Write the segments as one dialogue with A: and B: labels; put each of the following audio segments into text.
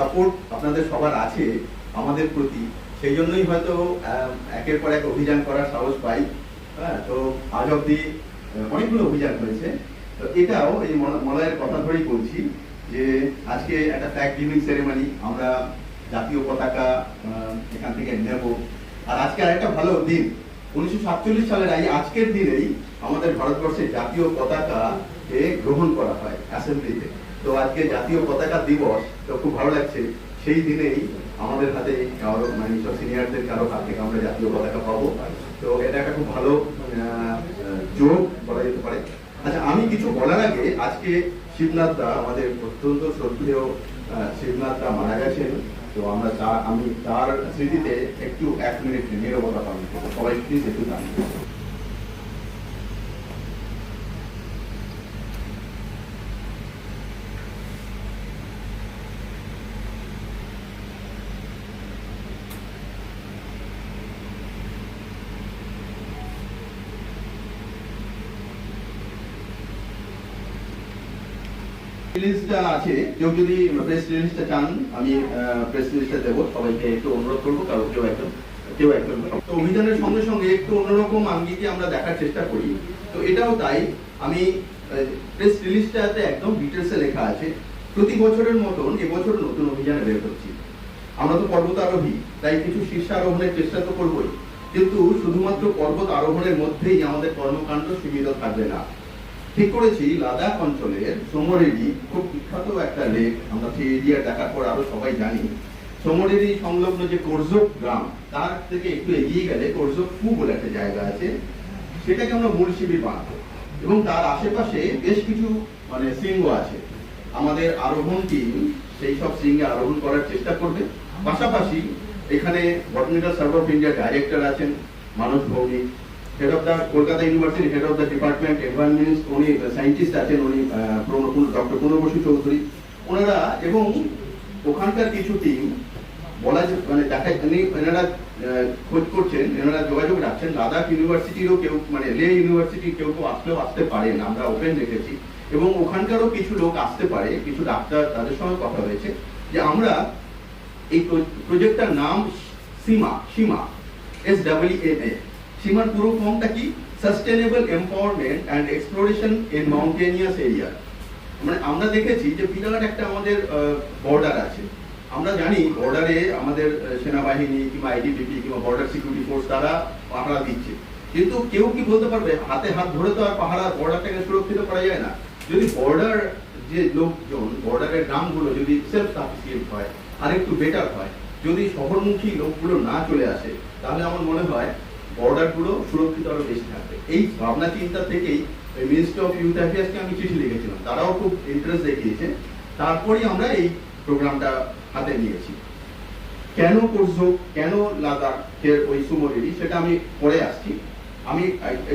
A: Support আপনাদের সবার আছে, আমাদের প্রতি। সেই জন্যই হয়তো একের পর এক অভিযান করার সাহস পাই। হ্যাঁ তো আজ অব্দি অনেকগুলো অভিযান হয়েছে। তো এটাও এই মল- মলয়ের কথা ধরেই বলছি যে, আজকে একটা ফ্ল্যাগ গিভিং সেরেমনি আমরা জাতীয় পতাকা এখান থেকে নেব। আর আজকে আরেকটা ভালো দিন। উনিশশো সাতচল্লিশ সালের এই আজকের দিনেই আমাদের ভারতবর্ষের জাতীয় পতাকা গ্রহণ করা হয় অ্যাসেম্বলিতে তো আজকে জাতীয় পতাকা দিবস, তো খুব ভালো লাগছে। সেই দিনেই আমাদের হাতে কারও মানে সব সিনিয়রদের কারও হাত থেকে আমরা জাতীয় পতাকা পাবো। তো এটা একটা খুব ভালো যোগ বলা যেতে পারে। আচ্ছা আমি কিছু বলার আগে আজকে শিবনাথ দা আমাদের অত্যন্ত শ্রদ্ধেয় শিবনাথ দা মারা গেছেন। তো আমরা তার, আমি তার স্মৃতিতে একটু এক মিনিট নিরবতা পালন করব। সবাই প্লিজ একটু দাঁড়িয়ে রিলিজটা আছে, কেউ যদি প্রেস চান, আমি প্রেস দেবো, সবাইকে একটু অনুরোধ করব কারও কেউ একজন কেউ একজন তো অভিযানের সঙ্গে সঙ্গে একটু অন্যরকম আঙ্গিকে আমরা দেখার চেষ্টা করি। তো এটাও তাই, আমি প্রেস একদম ডিটেলসে লেখা আছে, প্রতি বছরের মতন এবছর নতুন অভিযানে বের হচ্ছি। আমরা তো পর্বত আরোহী, তাই কিছু শীর্ষারোহণের চেষ্টা তো করবোই। কিন্তু শুধুমাত্র পর্বত আরোহণের মধ্যেই আমাদের কর্মকাণ্ড সীমিত থাকবে না। ঠিক করেছি লাদাখ অঞ্চলের সোমরেডি। খুব বিখ্যাত একটা লেক, আমরা সেই এরিয়া দেখার পর আরও সবাই জানি। সোমরেডি সংলগ্ন যে কোরজোক গ্রাম, তার থেকে একটু এগিয়ে গেলে কোরজোক ফু বলে একটা জায়গা আছে। সেটাকে আমরা মূল শিবির বানাবো। এবং তার আশেপাশে বেশ কিছু মানে শৃঙ্গ আছে। আমাদের আরোহণ টিম সেই সব শৃঙ্গে আরোহণ করার চেষ্টা করবে। পাশাপাশি এখানে botanical survey of India director আছেন, Manas Bhowmik. Head of the Kolkata university head of the department environment উনি সায়েন্টিস্ট আছেন উনি ডক্টর প্রণব বসু চৌধুরী। ওনারা, এবং ওখানকার কিছু টিম বলা মানে দেখা এনারা খোঁজ করছেন, এনারা যোগাযোগ রাখছেন। লাদাখ ইউনিভার্সিটিরও কেউ মানে লে ইউনিভার্সিটি কেউ কেউ আসলেও আসতে পারেন, আমরা ওপেন রেখেছি এবং ওখানকারও কিছু লোক আসতে পারে, কিছু ডাক্তার তাদের সঙ্গে কথা হয়েছে। যে আমরা এই প্রজেক্টটার নাম Seema Seema S W M A সীমার পুরো ফর্মটা কি sustainable empowerment and exploration in mountainous area মানে আমরা দেখেছি যে বিরাট একটা আমাদের বর্ডার আছে। আমরা জানি বর্ডারে আমাদের সেনাবাহিনী কিংবা আইডিপিপি কিংবা বর্ডার সিকিউরিটি ফোর্স তারা পাহারা দিচ্ছে। কিন্তু কেউ কি বলতে পারবে, হাতে হাত ধরে তো আর পাহারা, বর্ডারটাকে সুরক্ষিত করা যায় না। যদি বর্ডার যে লোকজন বর্ডারের গ্রামগুলো যদি সেলফ সাফিসিয়েন্ট হয় আর একটু বেটার হয়। যদি শহরমুখী লোকগুলো না চলে আসে, তাহলে আমার মনে হয় বর্ডারগুলো সুরক্ষিত আরও বেশি থাকবে। এই ভাবনা চিন্তা থেকেই মিনিস্ট্রি অফ ইউথ অ্যাফেয়ার্সকে আমি চিঠি লিখেছিলাম। তারাও খুব ইন্টারেস্ট দেখিয়েছে। তারপরেই আমরা এই প্রোগ্রামটা হাতে নিয়েছি। কেন করছ কেন লাদাখের ওই সুমোরেডি সেটা আমি পরে আসছি। আমি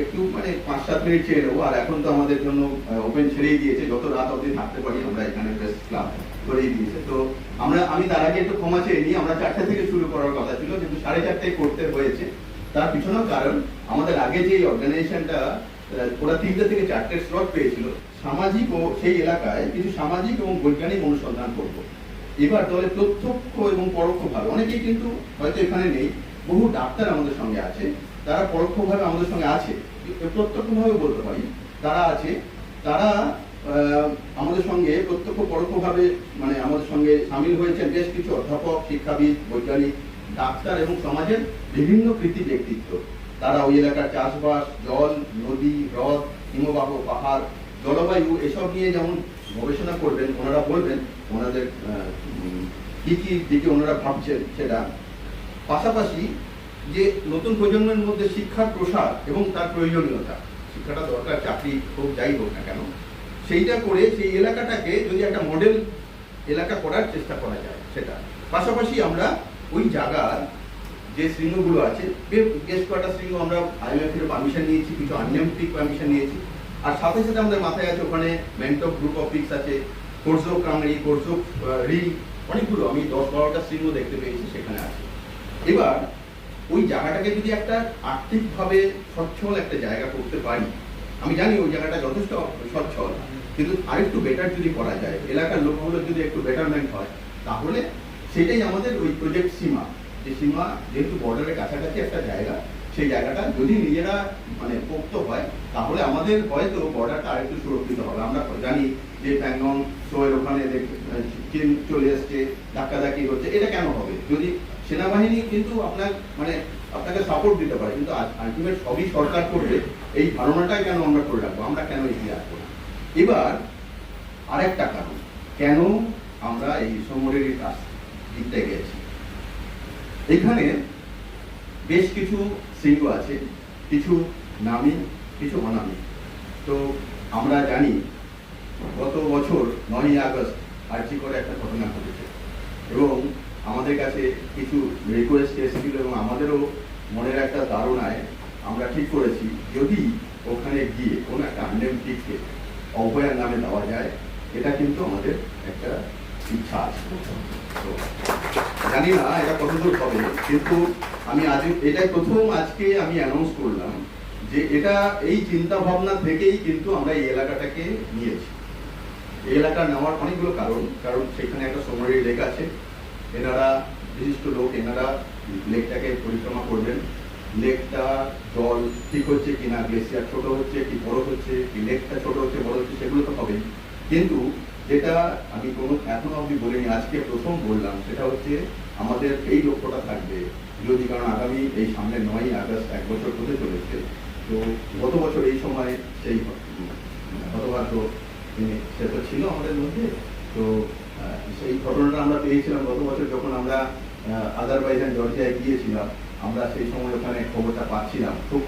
A: একটু মানে পাঁচ সাত মিনিট চেয়ে নেব। আর এখন তো আমাদের জন্য ওপেন ছেড়েই দিয়েছে। যত রাত অবধি থাকতে পারি আমরা এখানে প্রেস ক্লাব করেই দিয়েছে। তো আমরা, আমি তার আগে একটু ক্ষমা চেয়ে নিই। আমরা চারটে থেকে শুরু করার কথা ছিল, কিন্তু সাড়ে চারটায় করতে হয়েছে। তার পিছনেও কারণ আমাদের আগে যে অর্গানাইজেশনটা ওরা তিনটে থেকে চারটে স্লট পেয়েছিল, সামাজিক ও সেই এলাকায় কিছু সামাজিক এবং বৈজ্ঞানিক অনুসন্ধান করব। এবার দলে প্রত্যক্ষ এবং পরোক্ষভাবে অনেকেই কিন্তু হয়তো এখানে নেই, বহু ডাক্তার আমাদের সঙ্গে আছে তারা পরোক্ষভাবে আমাদের সঙ্গে আছে প্রত্যক্ষভাবে বলতে পারি, তারা আছে, তারা আমাদের সঙ্গে প্রত্যক্ষ পরোক্ষভাবে মানে আমাদের সঙ্গে সামিল হয়েছেন বেশ কিছু অধ্যাপক, শিক্ষাবিদ, বৈজ্ঞানিক ডাক্তার এবং সমাজের বিভিন্ন কৃতি ব্যক্তিত্ব তারা ওই এলাকার চাষবাস, জল, নদী, হ্রদ, হিমবাহ, পাহাড়, জলবায়ু এসব নিয়ে যেমন গবেষণা করবেন, ওনারা বলবেন, ওনাদের কি কি দিকে ওনারা ভাবছেন সেটা। পাশাপাশি যে নতুন প্রজন্মের মধ্যে শিক্ষার প্রসার এবং তার প্রয়োজনীয়তা, শিক্ষাটা দরকার, চাকরি হোক, যাই হোক না কেন, সেইটা করে সেই এলাকাটাকে যদি একটা মডেল এলাকা করার চেষ্টা করা যায় সেটা। পাশাপাশি আমরা ওই জায়গার যে শৃঙ্গগুলো আছে, বেশ কয়েকটা শৃঙ্গ আমরা আইএমএফ এর পারমিশন নিয়েছি, কিছু আনলিমিটেড পারমিশন নিয়েছি। আর সাথে সাথে আমাদের মাথায় আছে ওখানে মেন্টক গ্রুপ অফ পিক্স আছে কোর্সো কামড়ি কোর্সো রিল অনেকগুলো, আমি দশ বারোটা শৃঙ্গ দেখতে পেয়েছি সেখানে আছে। এবার, ওই জায়গাটাকে যদি একটা আর্থিকভাবে সচ্ছল একটা জায়গা করতে পারি, আমি জানি ওই জায়গাটা যথেষ্ট সচ্ছল, কিন্তু আরেকটু বেটার যদি করা যায়, এলাকার লোকগুলো যদি একটু বেটারমেন্ট হয়, তাহলে সেটাই আমাদের ওই প্রজেক্ট সীমা। যে সীমা যেহেতু বর্ডারের কাছাকাছি একটা জায়গা, সেই জায়গাটা যদি নিজেরা মানে পোক্ত হয়, তাহলে আমাদের হয়তো বর্ডারটা আরেকটু সুরক্ষিত হবে। আমরা জানি যে প্যাংগং শোয়ের ওখানে চীন চলে এসছে, ধাক্কাধাক্কি হচ্ছে, এটা কেন হবে? যদি সেনাবাহিনী কিন্তু আপনার মানে আপনাকে সাপোর্ট দিতে পারে, কিন্তু আলটিমেট সবই সরকার করবে, এই ধারণাটাই কেন আমরা করে রাখব? আমরা কেন এগিয়ে আসব এবার আরেকটা কারণ। কেন আমরা এই সমরের কাজ দিকটা গেছি। এখানে বেশ কিছু শৃঙ্গ আছে, কিছু নামি, কিছু অনামি। তো আমরা জানি গত বছর নয়ই আগস্ট আর্জি করে একটা ঘটনা ঘটেছে এবং আমাদের কাছে কিছু রিকোয়েস্ট এসেছিল এবং আমাদেরও মনের একটা ধারণায় আমরা ঠিক করেছি, যদি ওখানে গিয়ে কোনো একটা আননেম টিককে অভয়ার নামে দেওয়া যায়, এটা কিন্তু আমাদের একটা ইচ্ছা আছে। জানি না এটা কতদূর হবে, কিন্তু আমি আজ এটাই প্রথম আজকে আমি অ্যানাউন্স করলাম যে এটা, এই চিন্তা ভাবনা থেকেই কিন্তু আমরা এই এলাকাটাকে নিয়েছি। এই এলাকা নেওয়ার অনেকগুলো কারণ কারণ সেখানে একটা সোনারি লেক আছে, এনারা বিশিষ্ট লোক, এনারা লেকটাকে পরিক্রমা করবেন। লেকটা জল ঠিক হচ্ছে কিনা গ্লেসিয়ার ছোট হচ্ছে কি বড় হচ্ছে, কি লেকটা ছোট হচ্ছে, বড় হচ্ছে, সেগুলো তো হবে কিন্তু যেটা আমি কোনো, এখনও অবধি বলিনি, আজকে প্রথম বললাম, সেটা হচ্ছে আমাদের এই লক্ষ্যটা থাকবে। যদি কারণ আগামী এই সামনে নয় আগস্ট, এক বছর হতে চলেছে। তো গত বছর এই সময় সেই হতভাগ্য তিনি সে তো ছিল আমাদের মধ্যে। তো সেই ঘটনাটা আমরা পেয়েছিলাম গত বছর যখন আমরা আজারবাইজান, জর্জিয়ায় গিয়েছিলাম। আমরা সেই সময় ওখানে খবরটা পাচ্ছিলাম। খুব